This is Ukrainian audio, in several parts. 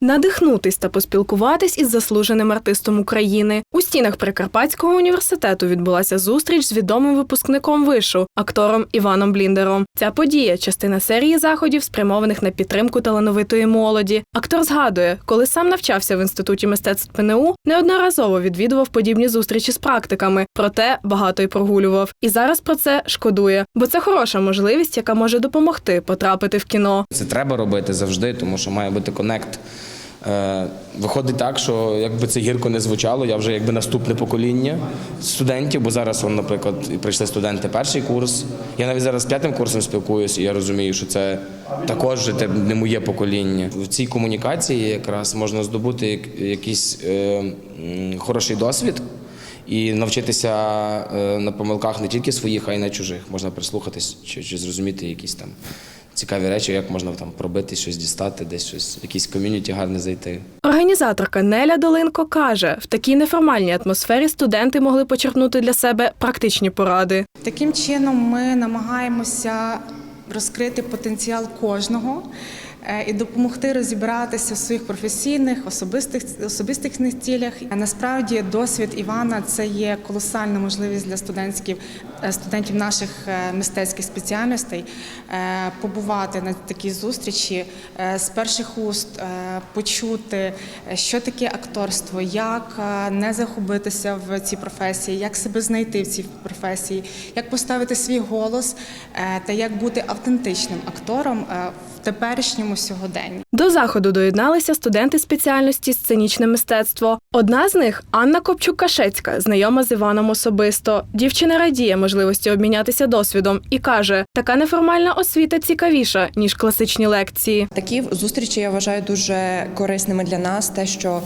Надихнутись та поспілкуватись із заслуженим артистом України у стінах Прикарпатського університету відбулася зустріч з відомим випускником вишу, актором Іваном Бліндером. Ця подія частина серії заходів, спрямованих на підтримку талановитої молоді. Актор згадує, коли сам навчався в інституті мистецтв ПНУ, неодноразово відвідував подібні зустрічі з практиками, проте багато й прогулював. І зараз про це шкодує, бо це хороша можливість, яка може допомогти потрапити в кіно. Це треба робити завжди, тому що має бути конект. Е, Виходить так, що якби це гірко не звучало, я вже якби наступне покоління студентів, бо зараз, наприклад, прийшли студенти перший курс. Я навіть зараз п'ятим курсом спілкуюся, і я розумію, що це також не моє покоління. В цій комунікації якраз можна здобути якийсь е, хороший досвід. І навчитися е, на помилках не тільки своїх, а й на чужих. Можна прислухатись чи, чи зрозуміти якісь там цікаві речі, як можна там пробити щось дістати, десь щось, якісь ком'юніті гарне зайти. Організаторка Неля Долинко каже, в такій неформальній атмосфері студенти могли почерпнути для себе практичні поради. Таким чином, ми намагаємося розкрити потенціал кожного і допомогти розібратися в своїх професійних, особистих особистих цілях. Насправді досвід Івана це є колосальна можливість для студентських е, студентів наших е, мистецьких спеціальностей е, побувати на такій зустрічі е, з перших уст, е, почути, е, що таке акторство, як е, не загубитися в цій професії, як себе знайти в цій професії, як поставити свій голос е, та як бути автентичним актором е, в теперішньому сьогоденні. До заходу доєдналися студенти спеціальності сценічне мистецтво. Одна з них Анна Копчук-Кашецька, знайома з Іваном особисто. Дівчина радіє можливості обмінятися досвідом і каже, така неформальна освіта цікавіша ніж класичні лекції. Такі зустрічі я вважаю дуже корисними для нас. Те, що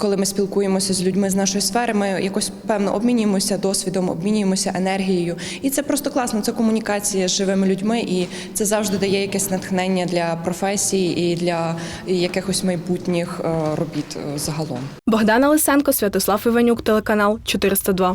коли ми спілкуємося з людьми з нашої сфери, ми якось певно обмінюємося досвідом, обмінюємося енергією. І це просто класно. Це комунікація з живими людьми, і це завжди дає якесь натхнення для професії і для якихось майбутніх е, робіт е, загалом. Богдана Лисенко, Святослав Іванюк, телеканал 402.